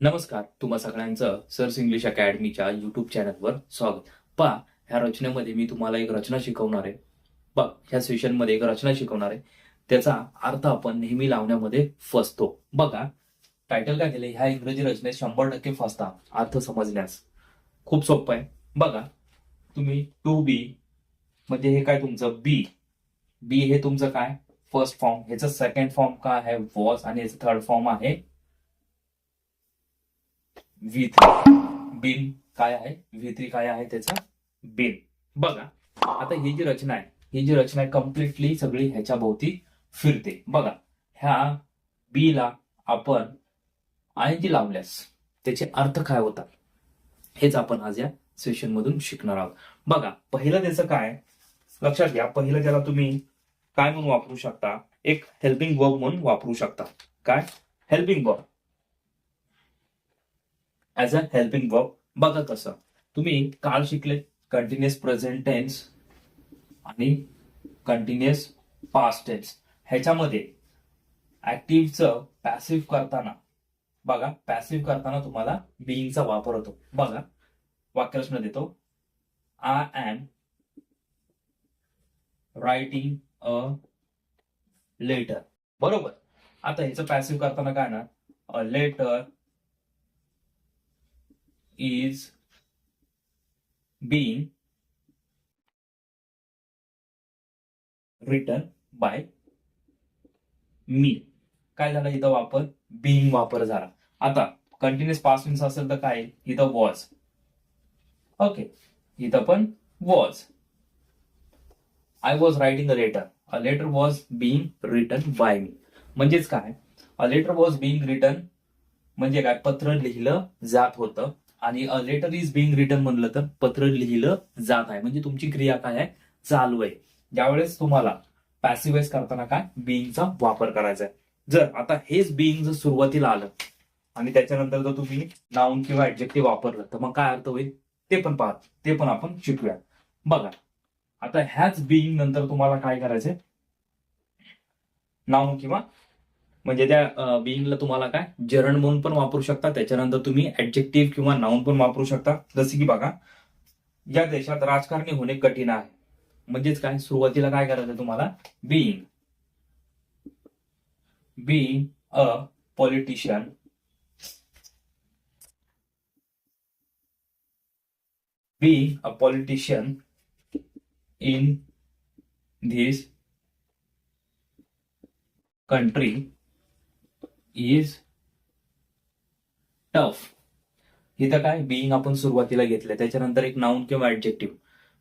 नमस्कार तुम्हा सगळ्यांचं सर्स इंग्लिश अकॅडमीच्या युट्यूब चॅनलवर स्वागत. पहा ह्या रचनेमध्ये मी तुम्हाला एक रचना शिकवणार आहे. बघ ह्या सेशनमध्ये एक रचना शिकवणार आहे. त्याचा अर्थ आपण नेहमी लावण्यामध्ये फसतो. बघा टायटल काय केले ह्या इंग्रजी रचनेत शंभर टक्के फसता. अर्थ समजण्यास खूप सोपं आहे. बघा तुम्ही टू बी म्हणजे हे काय तुमचं? बी बी हे तुमचं काय? फर्स्ट फॉर्म ह्याचं सेकंड फॉर्म काय आहे? वॉज आणि ह्याचं थर्ड फॉर्म आहे व्ही थ्री बिन काय आहे? व्ही थ्री काय आहे त्याचा? बिन बघा आता ही जी रचना आहे ही जी रचना आहे कम्प्लिटली सगळी ह्याच्या भोवती फिरते. बघा ह्या बी ला आपण आय जी लावल्यास त्याचे अर्थ काय होतात? हेच आपण आज या सेशन मधून शिकणार आहोत. बघा पहिलं त्याचं काय लक्षात घ्या पहिलं त्याला तुम्ही काय म्हणून वापरू शकता? एक हेल्पिंग वर्ब म्हणून वापरू शकता. काय? Helping verb as a helping verb बघा कसं. तुम्ही काल शिकले कंटिन्युअस प्रेझेंट टेन्स आणि कंटिन्युअस पास्ट टेन्स ह्याच्यामध्ये ऍक्टिव्हचं पॅसिव्ह करताना बघा पॅसिव्ह करताना तुम्हाला बिईंगचा वापर होतो. बघा वाक्यरचना देतो. I am writing a letter बरोबर. आता ह्याचं पॅसिव्ह करताना काय ना a letter is being written by me. काय झालं? इथं वापर बिईंग वापर झाला. आता कंटिन्युअस पास असेल तर काय? इथं वॉज ओके इथं पण was I was writing a letter a letter was being written by me म्हणजेच काय? A letter was being written म्हणजे काय? पत्र लिहिलं जात होतं. आणि a letter is being written म्हणलं तर पत्र लिहिलं जात आहे. म्हणजे तुमची क्रिया काय आहे? चालू आहे. ज्यावेळेस तुम्हाला पॅसिवाइज करताना काय? बिईंगचा वापर करायचा आहे. जर आता हेच बिईंग जर सुरुवातीला आलं आणि त्याच्यानंतर जर तुम्ही नाऊन किंवा ऍडजेक्टिव्ह वापरलं तर मग काय अर्थ होईल? ते पण पाहत. ते पण आपण शिकूया बघा. आता ह्याच बिईंग नंतर तुम्हाला काय करायचंय? नाऊन किंवा म्हणजे त्या बिईंगला तुम्हाला काय? जरण म्हणून पण वापरू शकता. त्याच्यानंतर तुम्ही ऍडजेक्टिव्ह किंवा नाऊन पण वापरू शकता. जसे की बघा या देशात राजकारणी होणे कठीण आहे. म्हणजेच काय? सुरुवातीला काय करायचं तुम्हाला? Being being a politician be a politician in this country is tough इथं काय? बिईंग आपण सुरुवातीला घेतलंय. त्याच्यानंतर एक नाऊन किंवा ऍडजेक्टिव्ह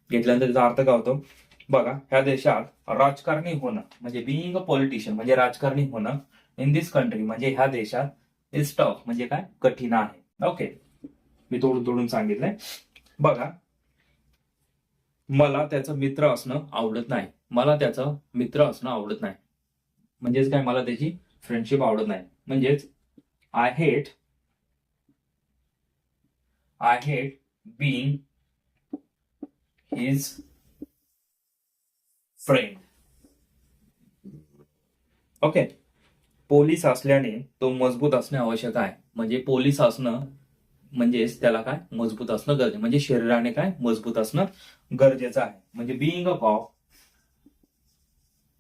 घेतल्यानंतर त्याचा अर्थ काय होतो? बघा ह्या देशात राजकारणी होणं म्हणजे बिईंग अ पॉलिटिशियन म्हणजे राजकारणी होणं इन दिस कंट्री म्हणजे ह्या देशात इज टफ म्हणजे काय? कठीण आहे. ओके मी तोडून तोडून सांगितलंय. बघा मला त्याचं मित्र असणं आवडत नाही. मला त्याचं मित्र असणं आवडत नाही. म्हणजेच काय? मला त्याची फ्रेंडशिप आवडत नाही. म्हणजेच I hate I hate being his friend okay police असल्याने तो मजबूत असणे आवश्यक आहे. म्हणजे पोलीस असणं म्हणजेच त्याला काय? मजबूत असणं गरजेचं म्हणजे शरीराने काय? मजबूत असणं गरजेचं आहे. म्हणजे being a cop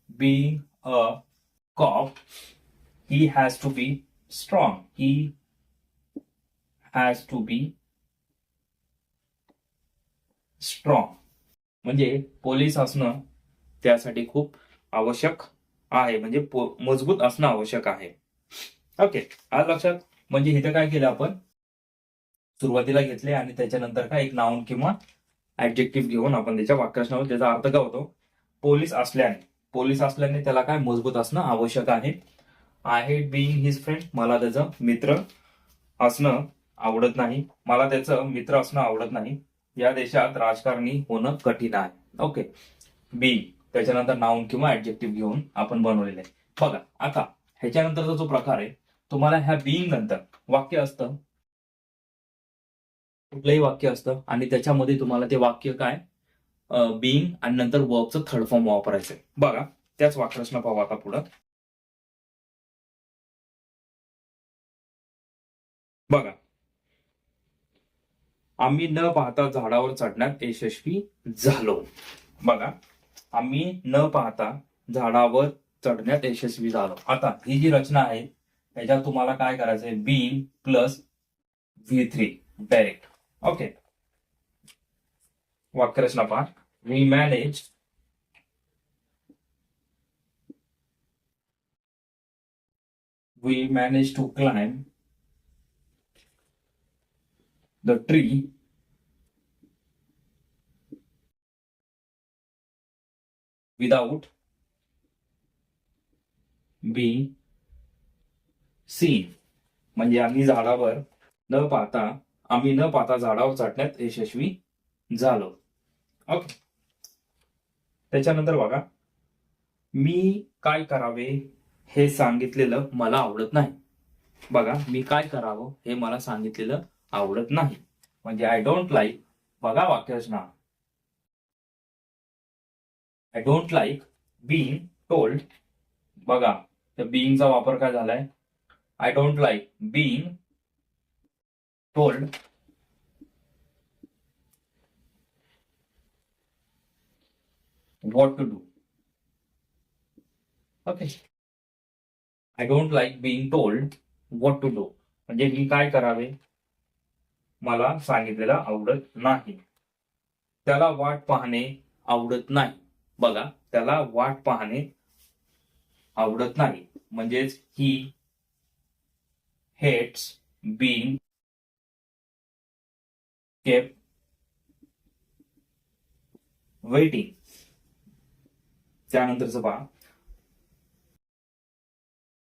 being a cop He has to be strong He has to be strong म्हणजे पोलीस असणं त्यासाठी खूप आवश्यक आहे. म्हणजे मजबूत असणं आवश्यक आहे. ओके आज लक्षात म्हणजे इथं काय केलं आपण? सुरुवातीला घेतले आणि त्याच्यानंतर काय एक नाऊन किंवा ऍडजेक्टिव्ह घेऊन आपण त्याच्या वाक्यरचनावर त्याचा अर्थ काय होतो पोलीस असल्याने. पोलीस असल्याने त्याला काय मजबूत असणं आवश्यक आहे. I hate being his friend मला त्याचं मित्र असणं आवडत नाही. मला त्याचं मित्र असणं आवडत नाही. या देशात राजकारणी होणं कठीण आहे. ओके बी त्याच्यानंतर नाऊन किंवा ऍडजेक्टिव्ह घेऊन आपण बनवलेलं आहे. बघा आता ह्याच्यानंतरचा जो प्रकार आहे तुम्हाला ह्या बिईंग नंतर वाक्य असतं. कुठलंही वाक्य असतं आणि त्याच्यामध्ये तुम्हाला ते वाक्य काय? बिईंग आणि नंतर वर्कचं थर्ड फॉर्म वापरायचं बघा त्याच वाक्यच पाहू आता पुढं. बघा. आम्ही न पाहता झाडावर चढण्यात यशस्वी झालो. बघा. आम्ही न पाहता झाडावर चढण्यात यशस्वी झालो. आता ही जी रचना आहे त्याच्यात तुम्हाला काय करायचं आहे? Be plus V three direct okay वाक्यरचना पहा. We manage we manage to climb the tree. Without being seen. म्हणजे आम्ही झाडावर न पाहता आम्ही न पाहता झाडावर चढण्यात यशस्वी झालो. ओके त्याच्यानंतर बघा मी काय करावे हे सांगितलेलं मला आवडत नाही. बघा मी काय करावं हे मला सांगितलेलं आवडत नाही. म्हणजे आय डोंट लाईक बघा वाक्यरचना. I don't like being told बघा तर बिईंगचा वापर काय झालाय? I don't like being told what to do? Okay. I don't like being told what to do म्हणजे मी काय करावे? मला सांगितलेलं आवडत नाही. त्याला वाट पाहणे आवडत नाही. बघा त्याला वाट पाहणे आवडत नाही. म्हणजेच he hates being kept waiting त्यानंतरच पहा.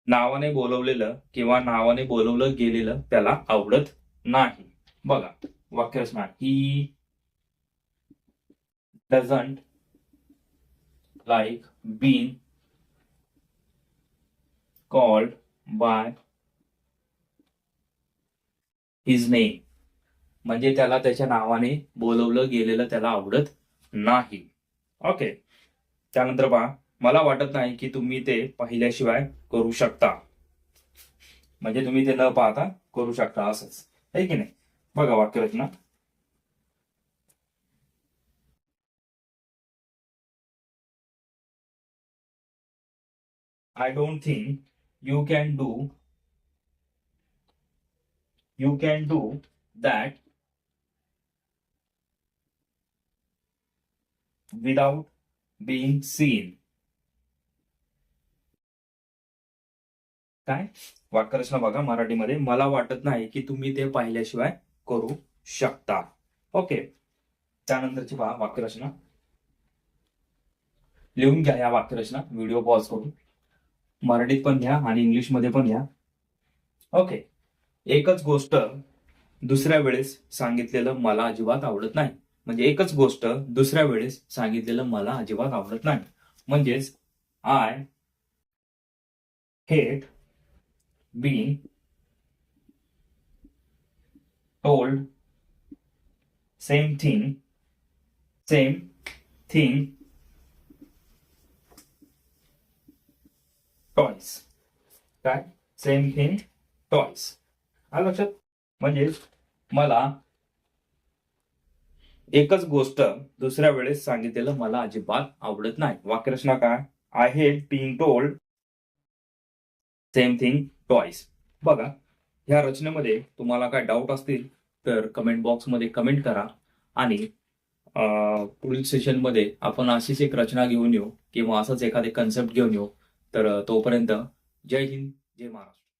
नावाने बोलवलेलं किंवा नावाने बोलवलं गेलेलं त्याला आवडत नाही. बघा वाक्यरचना he doesn't like being called by his name म्हणजे त्याला त्याच्या नावाने बोलवलं गेलेलं त्याला आवडत नाही. ओके त्यानंतर पहा मला वाटत नाही की तुम्ही ते पाहिल्याशिवाय करू शकता. म्हणजे तुम्ही ते न पाहता करू शकता असंच. आहे की नाही? बघा वाक्यरचना I don't think you can do you can do that without being seen. काय? वाक्यरचना बघा मराठीमध्ये. मला वाटत नाही की तुम्ही ते पाहिल्याशिवाय करू शकता. ओके त्यानंतरची पहा वाक्यरचना. लिहून घ्या या वाक्यरचना. व्हिडिओ पॉज करून. मराठीत पण घ्या आणि इंग्लिशमध्ये पण घ्या. ओके एकच गोष्ट दुसऱ्या वेळेस सांगितलेलं मला अजिबात आवडत नाही. म्हणजे एकच गोष्ट दुसऱ्या वेळेस सांगितलेलं मला अजिबात आवडत नाही. म्हणजेच I hate being told same thing same thing twice काय सेम थिंग टॉईस आलं लक्षात? म्हणजे मला एकच गोष्ट दुसऱ्या वेळेस सांगितलेलं मला अजिबात आवडत नाही. वाक्यरचना काय? I hate told same thing twice बघा. ह्या रचनेमध्ये तुम्हाला काय डाऊट असतील तर कमेंट बॉक्समध्ये कमेंट करा. आणि पुढील सेशनमध्ये आपण अशीच एक रचना घेऊन येऊ किंवा असंच एखादे कन्सेप्ट घेऊन येऊ. तर तोपर्यंत जय हिंद जय महाराष्ट्र.